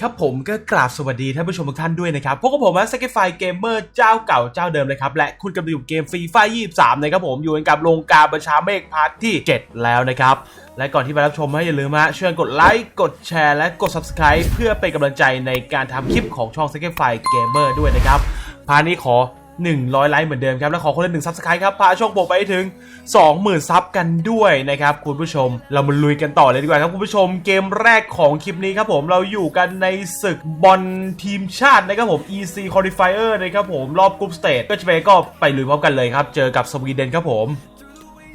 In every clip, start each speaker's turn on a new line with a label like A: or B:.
A: ครับผมก็กราบสวัสดีท่านผู้ชมทุกท่านด้วยนะครับพวกบผมนะสกิฟายเกมเมอร์เจ้าเก่าเจ้าเดิมเลยครับ และคุณกำลังอยู่เกมฟรีไฟ23นะครับผมอยู่กันกับโรงการประชาเมฆพาร์ทที่ 7 แล้วนะครับ และก่อนที่ไปรับชมให้อย่าลืมฮะช่วยกดไลค์กดแชร์และกด Subscribe เพื่อเป็นกำลังใจในการทำคลิปของช่องสกิฟายเกมเมอร์ด้วยนะครับพาร์ทนี้ขอ 100 ไลค์เหมือนเดิมครับ และขอคนละหนึ่งซับสไครต์ครับพาช่องผมไปให้ถึง 20,000 ซับกันด้วยนะครับคุณผู้ชม เรามาลุยกันต่อเลยดีกว่าครับคุณผู้ชมเกมแรกของคลิปนี้ครับผมเราอยู่กันในศึกบอลทีมชาตินะครับผม EC Qualifier นะครับผมรอบกรุ๊ปสเตจก็จะไปก็ไปลุยพร้อมกันเลยครับเจอกับสวีเดนครับผม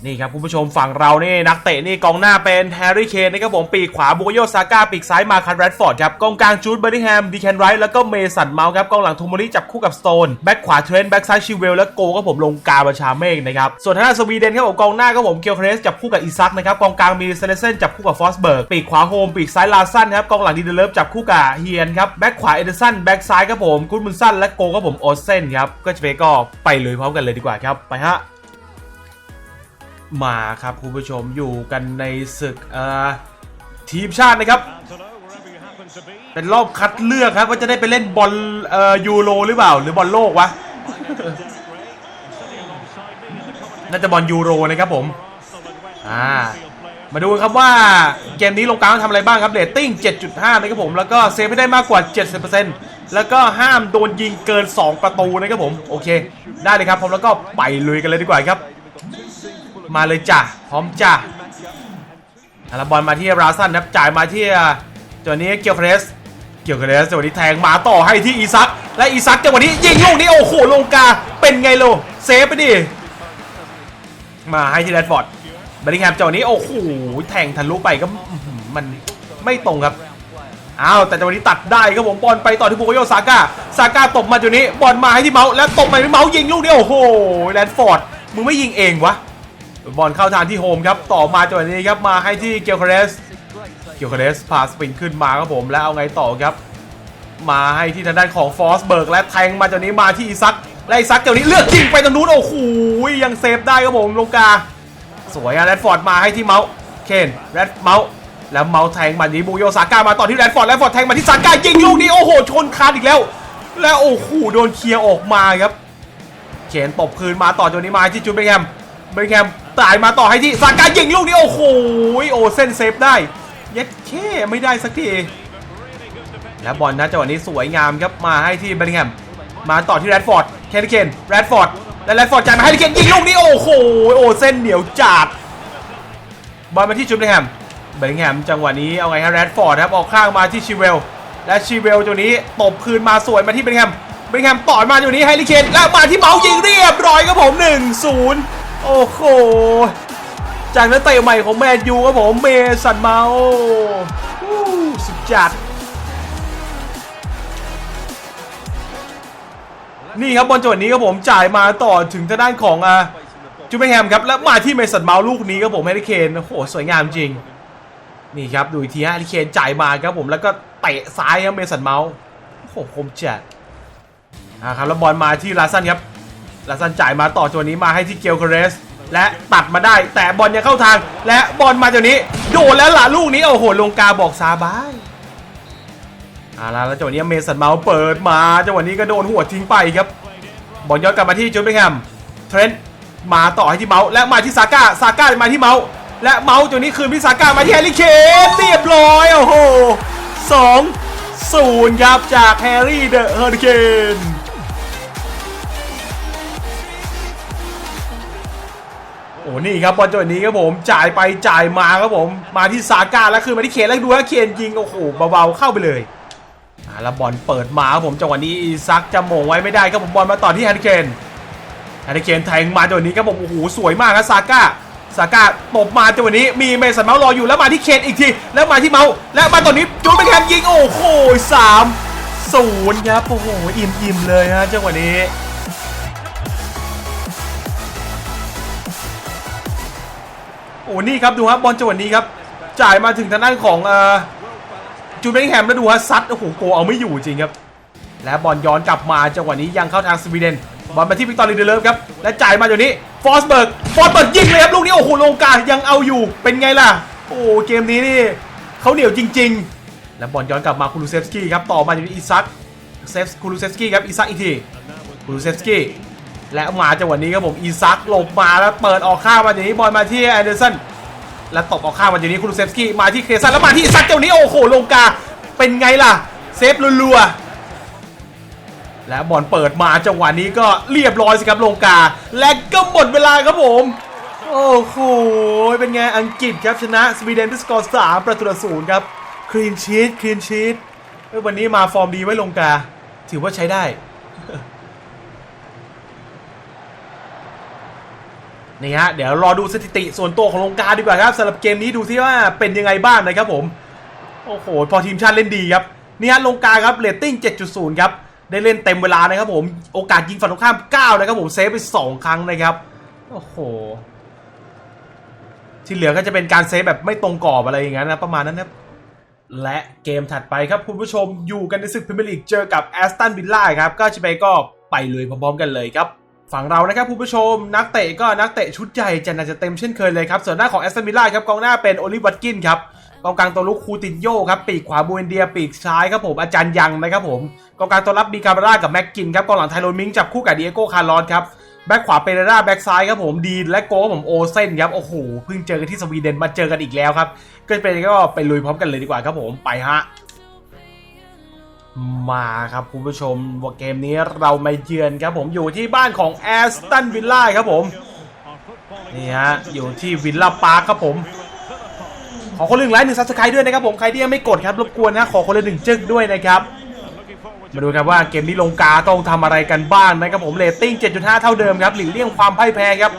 A: นี่ครับคุณผู้ชมฝั่งเรานี่นักเตะนี่กองหน้าเป็นแฮร์รี่เคนนะครับผมปีกขวาบูโยซาก้าปีกซ้ายมาคันแรดฟอร์ดครับกองกลางจูดเบอร์ดิแฮมดีแคนไรท์แล้วก็เมสันเมาส์ครับกองหลังทโมอริจับคู่กับสโตนแบ็กขวาเทรนต์แบ็กซ้ายชิเวลและโกก็ผมลงกาประชาเมฆนะครับส่วนทางด้านสวีเดนครับผมกองหน้าก็ผมเคียวเครสจับคู่กับอีซักนะครับกองกลางมีเซเลเซนจับคู่กับฟอสเบิร์กปีกขวาโฮมปีกซ้ายลาซันครับกองหลังดีเดเลฟจับคู่กับเฮียนครับแบ็กขวาเอเดสันแบ็กซ้ายครับผมกุนมุนสันและโกก็ผมโอเซนครับก็จะไปก็ไปเลยพร้อมกันเลยดีกว่าครับไปฮะ มาครับคุณผู้ชมอยู่กันในศึกเอ่อทีมชาตินะครับ เป็นรอบคัดเลือกครับว่าจะได้ไปเล่นบอลเอ่อยูโรหรือเปล่า หรือบอลโลกวะน่าจะบอลยูโรนะครับผมอ่ามาดูครับว่าเกมนี้ลงกลางต้องทำอะไรบ้างครับเรตติ้ง 7.5 นะครับผม แล้วก็เซฟให้ได้มากกว่า 70%แล้วก็ห้ามโดนยิงเกิน 2 ประตูนะครับผม โอเค ได้เลยครับผมแล้วก็ไปลุยกันเลยดีกว่าครับ มาเลยจ้ะพร้อมจ้ะอาราบอลมาที่ราซันครับจ่ายมาที่ตัวนี้เกียวเครสเกียวเครสจังหวะนี้แทงมาต่อให้ที่อีซักและอีซักจังหวะนี้ยิงลูกนี้โอ้โหลงกาเป็นไงโลเซฟไปดิมาให้ที่แรดฟอร์ดเบริงแฮมจังหวะนี้โอ้โหแทงทะลุไปก็มันไม่ตรงครับอ้าวแต่จังหวะนี้ตัดได้ครับผมบอลไปต่อที่บุกโยซาก้าซาก้าตบมาจุดนี้บอลมาให้ที่เมาส์แล้วตบมาที่เมาส์ยิงลูกนี้โอ้โหแรดฟอร์ดมึงไม่ยิงเองวะ บอลเข้าทางที่โฮมครับ ต่อมาจังหวะนี้ครับ มาให้ที่เกียวคาเรส เกียวคาเรสพาสปริงขึ้นมาครับผม แล้วเอาไงต่อครับ มาให้ที่ทางด้านของฟอสเบิร์กและแทงมาจากนี้มาที่อีซักและอีซักเดี๋ยวนี้เลือกยิงไปตรงนู้นโอ้โหยังเซฟได้ครับผมลงกา สวยอะแรดฟอร์ดมาให้ที่เมาส์เคนแรดเมาส์แล้วเมาส์แทงมานี้บูโยซาก้ามาต่อที่แรดฟอร์ดแรดฟอร์ดแทงมาที่ซาก้ายิงลูกนี้โอ้โหชนคานอีกแล้ว แล้วโอ้โหโดนเคลียร์ออกมาครับเขนตบคืนมาต่อจนนี้มาที่จูเบงแฮมเบงแฮม ตายมาต่อให้ที่ซาก้ายิงลูกนี้โอ้โหโอ้เส้นเซฟได้ย็ดแค่ไม่ได้สักทีแล้วบอลนะจังหวะนี้สวยงามครับมาให้ที่เบลิงแฮมมาต่อที่แรดฟอร์ดแคทเคนแรดฟอร์ดและแรดฟอร์ดจ่ายมาให้ทีเคนยิงลูกนี้โอ้โหโอเส้นเหนียวจัดบอลมาที่จูเบงแฮมเบลิงแฮมจังหวะนี้เอาไงฮะแรดฟอร์ดครับออกข้างมาที่ชิเวลและชีเวลตัวนี้ตบคืนมาสวยมาที่เบนแฮมเบนแฮมต่อยมาตัวนี้ไฮริเคนแล้วมาที่เมายิงเรียบร้อยครับผม1-0 โอ้โห จากนักเตะใหม่ของแมนยูครับผมเมสันเมาส์สุดจัด นี่ครับบอลจังหวะนี้ครับผมจ่ายมาต่อถึงทางด้านของอ่าจูเบแฮมครับ แล้วมาที่เมสันเมาส์ลูกนี้ครับผมไฮริเคนโอ้โหสวยงามจริง นี่ครับดูอีกทีฮะไฮริเคนจ่ายมาครับผมแล้วก็เตะซ้ายครับเมสันเมาส์โอ้โหคมจัดอ่าครับแล้วบอลมาที่ลาซันครับ ลาซันจ่ายมาต่อตัวนี้มาให้ที่เกลคาเรส และตัดมาได้แต่บอลยังเข้าทาง และบอลมาตัวนี้ โดนแล้วล่ะลูกนี้โอ้โหลงกาบอกซาบายอ่าแล้วจังหวะนี้เมสันเมาส์เปิดมาจังหวะนี้ก็โดนหัวทิ้งไปครับบอลย้อนกลับมาที่จูเบงแฮมเทรนต์มาต่อให้ที่เมาส์และมาที่ซาก้าซาก้ามาที่เมาส์และเมาส์ตัวนี้คืนพิซาก้ามาที่แฮร์รี่เคนเรียบร้อยโอ้โหสองศูนย์ครับจากแฮร์รี่เดอะเฮอร์เคน อ้นี่ครับบอลจังหวะนี้ครับผมจ่ายไปจ่ายมาครับผมมาที่ซาก้าแล้วคืนมาที่เคนแล้วดูว่าเคนยิงโอ้โหเบาๆเข้าไปเลยอ่าแล้วบอลเปิดมาครับผมจังหวะนี้อีซักจะม่งไว้ไม่ได้ครับผมบอลมาต่อที่แฮร์รี่เคนแฮร์รี่เคนแทงมาจังหวะนี้ครับผมโอ้โหสวยมากครับซาก้าซาก้าตบมาจังหวะนี้มีเมสันเมาส์รออยู่แล้วมาที่เคนอีกทีแล้วมาที่เมาส์และมาตอนนี้จูดเบคแฮมยิงโอ้โหสามศูนย์ครับโอ้โหอิ่มอิ่มๆเลยฮะจังหวะนี้ โอ้นี่ครับดูครับบอลจังหวะนี้ครับ จ่ายมาถึงทางด้านของเอ่อจูเบคแฮมแล้วดูฮะซัดโอ้โหโกเอาไม่อยู่จริงครับ และบอลย้อนกลับมาจังหวะนี้ยังเข้าทางสวีเดนบอลมาที่วิกตอรีเดเลฟครับและจ่ายมาอยู่นี้ฟอสเบิร์กฟอสเบิร์กยิงเลยครับลูกนี้โอ้โหลงกางยังเอาอยู่เป็นไงล่ะ โอ้เกมนี้นี่เขาเหนียวจริงแล้วบอลย้อนกลับมาคูลูเซฟสกี้ครับต่อมาจากอีซักเซฟคูลูเซฟสกี้ครับอีซักอีกทีคูลูเซฟสกี้ และมาจังหวะนี้ครับผมอีซักหลบมาแล้วเปิดออกข้างมาอย่างนี้บอลมาที่แอนเดอร์สันแล้วตบออกข้างมาอย่างนี้คูลูเซฟสกี้มาที่เคซันแล้วมาที่อีซักเจ้านี้โอ้โหลงกาเป็นไงล่ะเซฟรัวๆและบอลเปิดมาจังหวะนี้ก็เรียบร้อยสิครับลงกา และก็หมดเวลาครับผมโอ้โห เป็นไงอังกฤษครับชนะสวีเดนด้วยสกอร์สามประตูต่อศูนย์ครับคลีนชีตคลีนชีตวันนี้มาฟอร์มดีไว้ลงกา ถือว่าใช้ได้ นี่ฮะเดี๋ยวรอดูสถิติส่วนตัวของลงกาดีกว่าครับสำหรับเกมนี้ดูซิว่าเป็นยังไงบ้างนะครับผมโอ้โหพอทีมชาติเล่นดีครับนี่ฮะลงกาครับเรตติ้ง 7.0 ครับได้เล่นเต็มเวลานะครับผมโอกาสยิงฝั่งตรงข้าม 9 นะครับผมเซฟไป 2 ครั้งนะครับโอ้โหที่เหลือก็จะเป็นการเซฟแบบไม่ตรงกรอบอะไรอย่างเงี้ยนะประมาณนั้นนะและเกมถัดไปครับคุณผู้ชมอยู่กันในศึกพรีเมียร์ลีกเจอกับแอสตันวิลล่าครับก็จะไปก็ไปเลยพร้อมๆกันเลยครับ ฝั่งเรานะครับคุณผู้ชมนักเตะก็นักเตะชุดใหญ่จะน่าจะเต็มเช่นเคยเลยครับ ส่วนหน้าของแอสตันวิลล่าครับกองหน้าเป็นโอลิวัตกินครับกองกลางตัวลุกคูตินโยครับปีกขวาบูเอนเดียปีกซ้ายครับผมอาจารย์ยังนะครับผมกองกลางตัวรับบีคาร์บาร่ากับแม็กกินครับกองหลังไทโรมิงจับคู่กับดีเอโก้คาร์ลอสครับแบ็คขวาเปเรราแบ็คซ้ายครับผมดีนและโก้ผมโอเซนครับโอ้โหเพิ่งเจอกันที่สวีเดนมาเจอกันอีกแล้วครับก็เป็นก็ไปลุยพร้อมกันเลยดีกว่าครับผมไปฮะ มาครับคุณผู้ชมว่าเกมนี้เรามาเยือนครับผมอยู่ที่บ้านของแอสตันวิลล่าครับผม นี่ฮะ อยู่ที่วิลล่าพาร์คครับผม ขอคนละหนึ่งไลค์หนึ่งซับสไครต์ด้วยนะครับผม ใครที่ยังไม่กดครับ รบกวนนะ ขอคนละหนึ่งจึ๊กด้วยนะครับ มาดูครับว่าเกมนี้ลงกาต้องทำอะไรกันบ้างนะครับผมเรตติ้ง 7.5 เท่าเดิมครับ หลีกเลี่ยงความพ่ายแพ้ครับ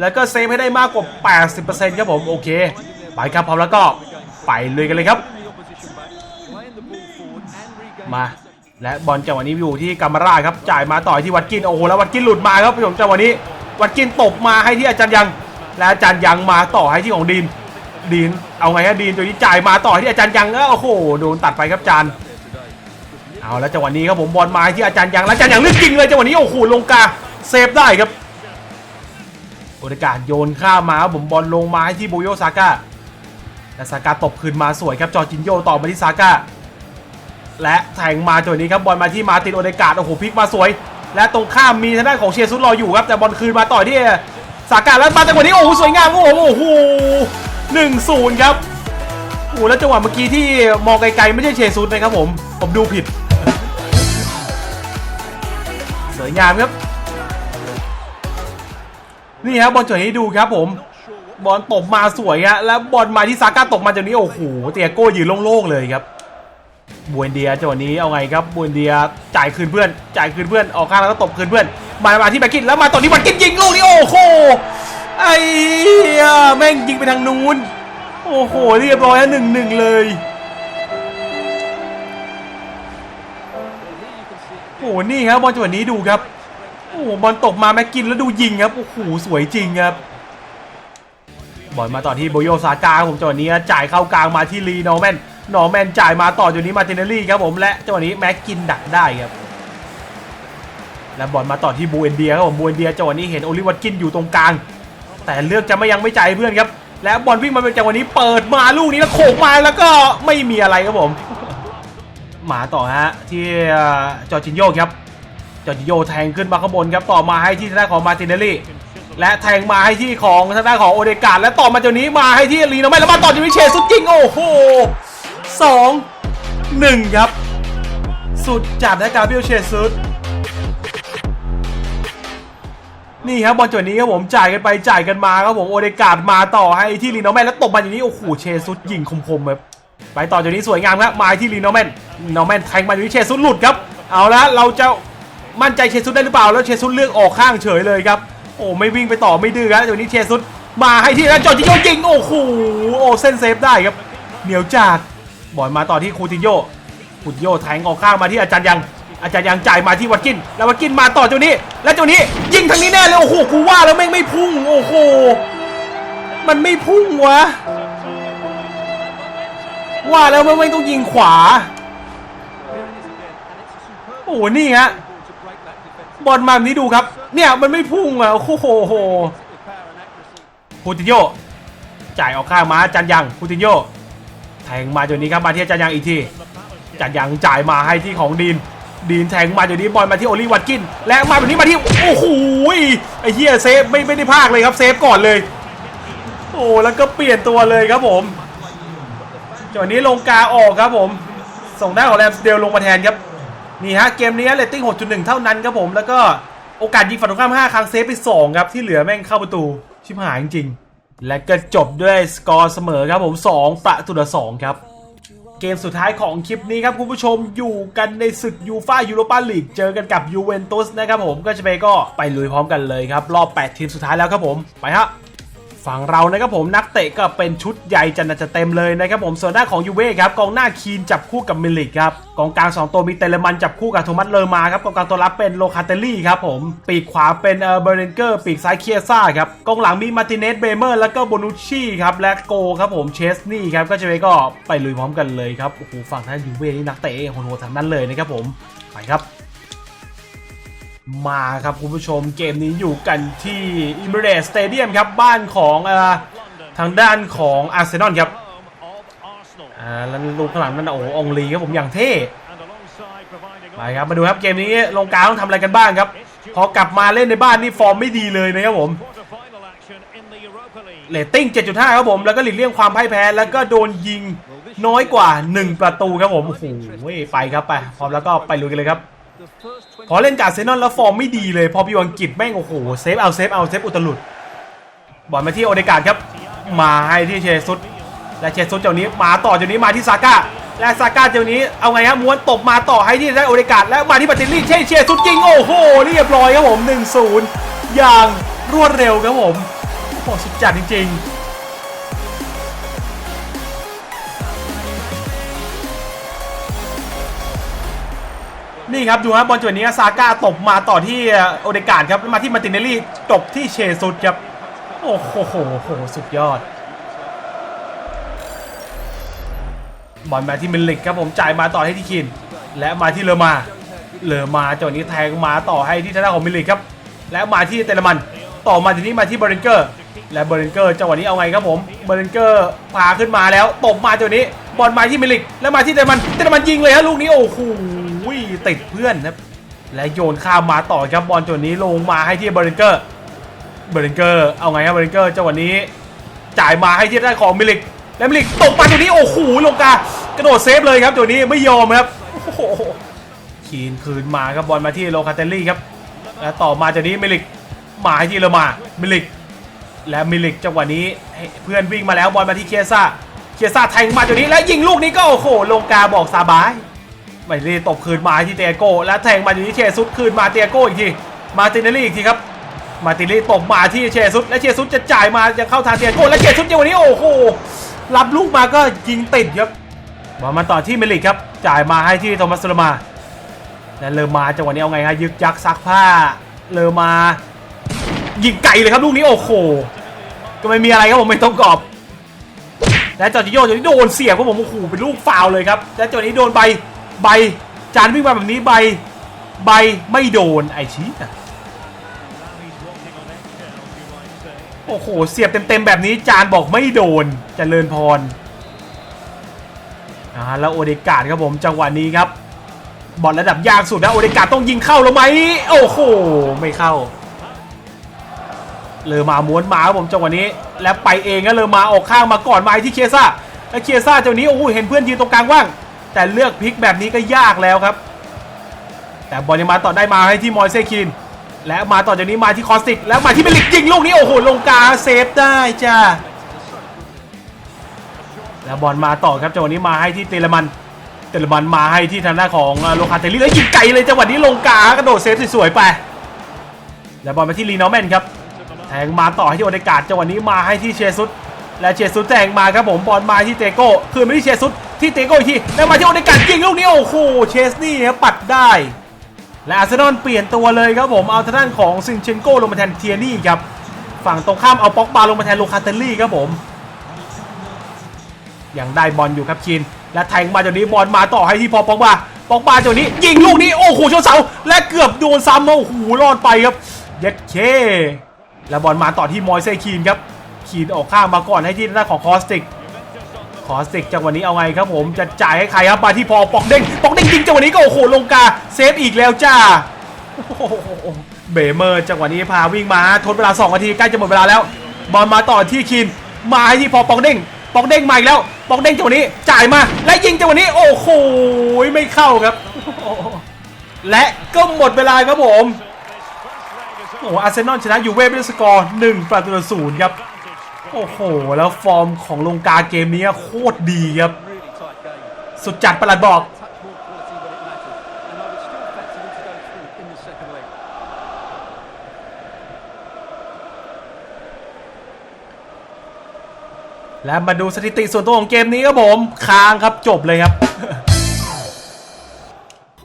A: แล้วก็เซฟให้ได้มากกว่า 80%ครับผม โอเค ไปครับพร้อมแล้วก็ไปเลยกันเลยครับ มา และบอลจังหวะนี้อยู่ที่กามาร่าครับจ่ายมาต่อที่วัดกินโอ้โหแล้ววัดกินหลุดมาครับผมจังหวะนี้ วัดกินตบมาให้ที่อาจารย์ยัง และอาจารย์ยังมาต่อให้ที่ของดีนดีนเอาไงฮะดีนตัวนี้จ่ายมาต่อที่อาจารย์ยังเอ้าโอ้โหโดนตัดไปครับอาจารย์เอาแล้วจังหวะนี้ครับผมบอลมาที่อาจารย์ยังแล้วอาจารย์ยังเลือกยิงเลยจังหวะนี้โอ้โหลงกาเซฟได้ครับโอกาสโยนข้ามมาครับผมบอลลงมาให้ที่โบโยซาก้าและซาก้าตบคืนมาสวยครับจอจินโยต่อมาที่ซาก้า และแทงมาตัวนี้ครับบอลมาที่มาตินโอเดกาดโอ้โหพลิกมาสวย และตรงข้ามมีทางด้านของเชียร์ซุดรออยู่ครับแต่บอลคืนมาต่อที่สากาแล้วมาจังหวะนี้โอ้โหสวยงามโอ้โหโอ้โหหนึ่งศูนย์ครับโอ้โหแล้วจังหวะเมื่อกี้ที่มองไกลๆไม่ใช่เชียร์ซุดนะครับผมผมดูผิดสวยงามครับนี่ครับบอลจังหวะนี้ดูครับผมบอลตบมาสวยฮะแล้วบอลมาที่ซาก้าตกมาจากนี้โอ้โหเตียโก้ยืนโล่งๆเลยครับ บวนเดียจังหวะนี้เอาไงครับบวนเดียจ่ายคืนเพื่อน จ่ายคืนเพื่อนออกข้างแล้วก็ตบคืนเพื่อน มามาที่แบ็กกินแล้วมาตอนนี้บักกินยิงลูกนี้โอ้โหไอ้แม่งยิงไปทางนู้นโอ้โหเรียบร้อยหนึ่งหนึ่งเลยโอ้โหนี่ครับบอลจังหวะนี้ดูครับโอ้โหบอลตกมาแม็กกินแล้วดูยิงครับโอ้โหสวยจริงครับบอลมาต่อที่โบโยซาก้าผมจังหวะนี้จ่ายเข้ากลางมาที่ลีโนแมน โนแมนจ่ายมาต่อจากนี้มาตินเนลลี่ครับผมและจังหวะนี้แม็กกินดักได้ครับและบอลมาต่อที่บูเอนเดียครับผมบูเอนเดียจังหวะนี้เห็นโอลิวัตกินอยู่ตรงกลาง แต่เลือกจะไม่ยังไม่จ่ายให้เพื่อนครับ และบอลวิ่งมาเป็นจังหวะนี้เปิดมาลูกนี้แล้วโขกมาแล้วก็ไม่มีอะไรครับผม หมาต่อฮะที่จอร์จินโยครับจอร์จิโยแทงขึ้นมาข้างบนครับต่อมาให้ที่ทางด้านของมาตินเนลลี่และแทงมาให้ที่ของทางด้านของโอเดกาดและต่อมาจากนี้มาให้ที่ลีโนแมนแล้วมาต่อจากวิเชสุดจริงโอ้โห สองหนึ่งครับ สุดจัดนะกาเบียลเชซุดนี่ครับบอลจังหวะนี้ครับผมจ่ายกันไปจ่ายกันมาครับผมโอเดกาดมาต่อให้ที่ลีโนแมนแล้วตบมาอย่างนี้โอ้โหเชซุดยิงคมๆครับไปต่อจากนี้สวยงามครับมาที่ลีโนแมนลีโนแมนแทงมาจากนี้เชซุดหลุดครับเอาละเราจะมั่นใจเชซุดได้หรือเปล่าแล้วเชซุดเลือกออกข้างเฉยเลยครับโอ้ไม่วิ่งไปต่อไม่ดื้อครับเดี๋ยวนี้เชซุดมาให้ที่แล้วจอร์จิโยยิงโอ้โหโอ้เส้นเซฟได้ครับเหนียวจัด บอลมาต่อที่คูติโยคูติโยแทงออกข้างมาที่อาจารย์ยัง อาจารย์ยังจ่ายมาที่วัดกิน แล้ววัดกินมาต่อเจ้านี้ แล้วเจ้านี้ยิงทางนี้แน่เลยโอ้โหกูว่าแล้วแม่งไม่พุ่งโอ้โหมันไม่พุ่งวะว่าแล้วมันไม่ต้องยิงขวา โอ้โหนี่ฮะบอลมาแบบนี้ดูครับ เนี่ยมันไม่พุ่งอะโอ้โหโหคูติโยจ่ายออกข้างมาจันยังคูติโย ททงมาจนนี้ครับมาที่จารย์ยังอีกทีจารย์ยังจ่ายมาให้ที่ของดีนดีนแทงมาจนนี้บอลมาที่โอลิวัตกิน และมาแบบนี้มาที่โอ้โหไอ้เหี้ยเซฟไม่ไม่ได้พากเลยครับเซฟก่อนเลย โอ้แล้วก็เปลี่ยนตัวเลยครับผมจังหวะนี้ลงกาออกครับผม ส่งได้ของแรมสเดลลงมาแทนครับ นี่ฮะเกมนี้เรตติ้ง 6.1 เท่านั้นครับผม แล้วก็โอกาสยิงฝั่งตรงข้าม 5 ครั้งเซฟไป 2 ครับ ที่เหลือแม่งเข้าประตู ชิบหายจริงๆ และก็จบด้วยสกอร์เสมอครับผม 2 ประตูต่อ2ครับ เกมสุดท้ายของคลิปนี้ครับคุณผู้ชมอยู่กันในศึกยูฟ่ายูโรปาลีกเจอกันกับยูเวนตุสนะครับผมก็จะไปก็ไปลุยพร้อมกันเลยครับ รอบ 8 ทีมสุดท้ายแล้วครับผม ไปฮะ ฝั่งเรานะครับผมนักเตะก็เป็นชุดใหญ่จันจะเต็มเลยนะครับผมส่วนด้าของยูเว่ครับกองหน้าคีนจับคู่กับมิลิกครับกองกลาง2ตัวมีเตเลมันจับคู่กับโทมัสเลอร์มาครับกองกลางตัวรับเป็นโลคาเตลลี่ครับผมปีกขวาเป็นเออเบรเนเกอร์ปีกซ้ายเคียซ่าครับกองหลังมีมาร์ติเนสเบเมอร์แล้วก็โบนุชชี่ครับและโกครับผมเชสนี่ครับก็จะไปก็ไปลุยพร้อมกันเลยครับโอ้โหฝั่งท่านยูเว่นี่นักเตะโหดๆทั้งนั้นเลยนะครับผมไปครับ มาครับคุณผู้ชมเกมนี้อยู่กันที่อิมเบรสสเตเดียมครับ บ้านของอทางด้านของอาร์เซนอลครับอ่าแล้วลูกข้างหลังนั่นโอ้องลีครับผมอย่างเท่ไปครับมาดูครับเกมนี้ลงกลางต้องทำอะไรกันบ้างครับ พอกลับมาเล่นในบ้านนี่ฟอร์มไม่ดีเลยนะครับผมเรตติ้ง 7.5 ครับผม แล้วก็หลีกเลี่ยงความพ่ายแพ้ แล้วก็โดนยิงน้อยกว่า 1 ประตูครับผม โอ้โหไปครับไป พร้อมแล้วก็ไปลุยกันเลยครับ พอเล่นกับอารเซนอลแล้วฟอร์มไม่ดีเลย พอพี่อังกฤษแม่งโอ้โหเซฟเอาเซฟเอาเซฟอุตลุดบอลมาที่โอเดกาดครับ มาให้ที่เชซุสและเชซุสเจ้านี้มาต่อเจ้านี้มาที่ซาก้าและซาก้าเจ้านี้เอาไงครับม้วนตบมาต่อให้ที่ได้โอเดกาดแล้วมาที่บัตติลี่เชเชซุสจริงโอ้โหเรียบร้อยครับผม1-0อย่างรวดเร็วครับผมโอ้สุดจัดจริงๆ นี่ครับดูครับบอลจังหวะนี้ซาก้าตบมาต่อที่โอเดการ์ดครับแล้วมาที่มาร์ตินเนลลี่จบที่เชซุดครับโอ้โหโหโหสุดยอดบอลมาที่มิลลิกครับผมจ่ายมาต่อให้ที่คิน และมาที่เลอมาเลอมาจังหวะนี้แทงมาต่อให้ที่ทางด้านของมิลลิกครับและมาที่เตเลมันต่อมาทีนี้มาที่เบรนเกอร์ และเบรนเกอร์จังหวะนี้เอาไงครับผมเบรนเกอร์พาขึ้นมาแล้วตบมาจังหวะนี้บอลมาที่มิลลิก แล้วมาที่เตเลมันเตเลมันยิงเลยฮะลูกนี้โอ้โห ติดเพื่อนครับและโยนข้ามมาต่อครับบอลจังหวนี้ลงมาให้ที่เบรนเกอร์เบรนเกอร์เอาไงครับเบรนเกอร์จังหวะนี้ จ่ายมาให้ที่ด้านของมิลิกและมิลิกตกมาตัวนี้โอ้โหลงกากระโดดเซฟเลยครับตัวนี้ไม่ยอมครับโอ้โหคีนคืนมาครับบอลมาที่โลคาเตลลี่ครับและต่อมาจากนี้มิลิกมาให้ที่เลอมามิลิก และมิลิกจังหวะนี้เพื่อนวิ่งมาแล้วบอลมาที่เคียซ่าเคียซ่าแทงมาตัวนี้แล้วยิงลูกนี้ก็โอ้โหลงกาบอกซาบาย ไม่ได้ตบคืนมาที่เตียโก้และแทงมาอยู่ที่เชซุสคืนมาเตียโก้อีกที มาตินเนลลี่อีกทีครับ มาตินเนลลี่ตบมาที่เชซุสและเชซุสจะจ่ายมาจะเข้าทางเตียโก้และเชซุสจังวะนี้โอ้โหรับลูกมาก็ยิงติดครับบอลมาต่อที่เมลิกครับ จ่ายมาให้ที่โทมัสเลมาและเลอมาจังหวะนี้เอาไงฮะยึกยักซักผ้าเลอมายิงไกลเลยครับลูกนี้โอ้โหก็ไม่มีอะไรครับผมไม่ต้องกรอบและจอร์จิโยจอร์จิโยโดนเสียบครับผมโอ้โหเป็นลูกฟาวเลยครับและจังหวะนี้โดนใบ ใบจานวิ่งมาแบบนี้ใบใบไม่โดนไอชี้อะโอ้โห เสียบเต็มๆแบบนี้จานบอกไม่โดนจเจริญพรอ่าแล้วโอเดกาดครับผมจังหวะนี้ครับบอลระดับยากสุดนะโอเดกาดต้องยิงเข้าแล้วไหมโอ้โห ไม่เข้า เลอมาม้วนมาครับผมจังหวะนี้ แล้วไปเองก็เลอมาออกข้างมาก่อนมาที่เคียซ่าและเคียซ่าจังหวะนี้โอ้โหเห็นเพื่อนยืนตรงกลางว่าง แต่เลือกพลิกแบบนี้ก็ยากแล้วครับ แต่บอลยังมาต่อได้มาให้ที่มอยเซคิน และมาต่อจากนี้มาที่คอสติก แล้วมาที่เบลิกยิงลูกนี้โอ้โหลงกาเซฟได้จ้าแล้วบอลมาต่อครับจังหวะนี้มาให้ที่เตเลมันเตเลมันมาให้ที่ทางด้านของโลคาเตลลี่แล้วยิงไกลเลยจังหวะนี้ลงกากระโดดเซฟสวยๆไปแล้วบอลมาที่ลีนอแมนครับแทงมาต่อให้ที่โอเดกาดจังหวะนี้มาให้ที่เชซุสและเชซุสแทงมาครับผมบอลมาที่เตโก้คืนมาที่เชซุส ที่เตโก้อีกทีแล้วมาที่โอเดการ์ดยิงลูกนี้โอ้โหเชสนี่ครับปัดได้และอาร์เซนอลเปลี่ยนตัวเลยครับผมเอาทางด้านของซินเชนโก้ลงมาแทนเทียนี่ครับฝั่งตรงข้ามเอาป็อกบาลงมาแทนโลคาเตลลี่ครับผมยังได้บอลอยู่ครับชิน และแทงมาจากนี้บอลมาต่อให้ที่พอป็อกบาป็อกบาจากนี้ ยิงลูกนี้โอ้โหชนเสาและเกือบโดนซ้ำโอ้โหรอดไปครับเย็ดเค แล้วบอลมาต่อที่มอยเซคีนครับคีนออกข้างมาก่อนให้ที่หน้านของคอสติก อสติกจังหวะนี้เอาไงครับผมจะจ่ายให้ใครครับมาที่พอปอกเด้งปอกเด้งยิงจังหวะนี้ก็โอ้โหลงกาเซฟอีกแล้วจ้าเบเมอร์จังหวะนี้พาวิ่งมาทดเวลา2นาทีใกล้จะหมดเวลาแล้ว บอลมาต่อที่คินมาให้ที่พอปอกเด้งปอกเด้งมาอีกแล้วปอกเด้งจังหวะนี้จ่ายมาและยิงจังหวะนี้ โอ้โหไม่เข้าครับ และก็หมดเวลาครับผมโอ้อาร์เซนอลชนะยูเว่ด้วยสกอร์1ประตูต่อศูนย์ครับ โอ้โห แล้วฟอร์มของลงกาเกมนี้โคตรดีครับ สุดจัดประหลัดบอก และมาดูสถิติส่วนตัวของเกมนี้ครับผม ค้างครับจบเลยครับ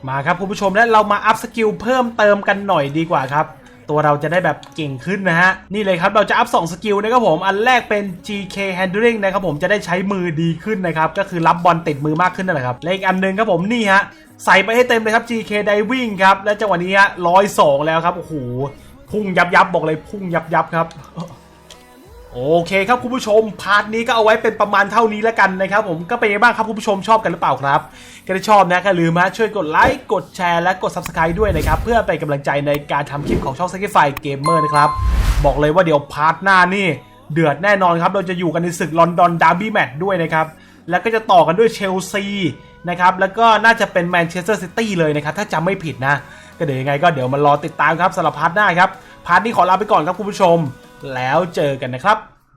A: มาครับคุณผู้ชมและเรามาอัพสกิลเพิ่มเติมกันหน่อยดีกว่าครับ ตัวเราจะได้แบบเก่งขึ้นนะฮะ นี่เลยครับเราจะอัพ 2 สกิลนะครับผม อันแรกเป็น GK handling นะครับผมจะได้ใช้มือดีขึ้นนะครับ ก็คือรับบอลติดมือมากขึ้นนั่นแหละครับและอีกอันหนึงครับผมนี่ฮะใส่ไปให้เต็มเลยครับ GK diving ครับและจังหวะนี้ฮะร้อยสองแล้วครับโอ้โหพุ่งยับยับบอกเลยพุ่งยับยับครับ โอเคครับคุณผู้ชม พาร์ทนี้ก็เอาไว้เป็นประมาณเท่านี้แล้วกันนะครับผมก็เป็นยังไงบ้างครับคุณผู้ชมชอบกันหรือเปล่าครับก็ถ้าชอบนะก็ลืมนะช่วยกดไลค์กดแชร์และกด Subscribe ด้วยนะครับ เพื่อเป็นกำลังใจในการทำคลิปของช่อง s a c r i f y Gamer นะครับ บอกเลยว่าเดี๋ยวพาร์ทหน้านี่เดือดแน่นอนครับ เราจะอยู่กันในศึกลอนดอนดาร์บี้แมตช์ด้วยนะครับ แล้วก็จะต่อกันด้วยเชลซีนะครับแล้วก็น่าจะเป็นแมนเชสเตอร์ซิตี้เลยนะครับถ้าจำไม่ผิดนะ ก็เดี๋ยวยังไงก็เดี๋ยวมารอติดตามครับสำหรับพาร์ทหน้าครับพาร์ทนี้ขอลาไปก่อนครับคุณผู้ชม แล้วเจอกันนะครับ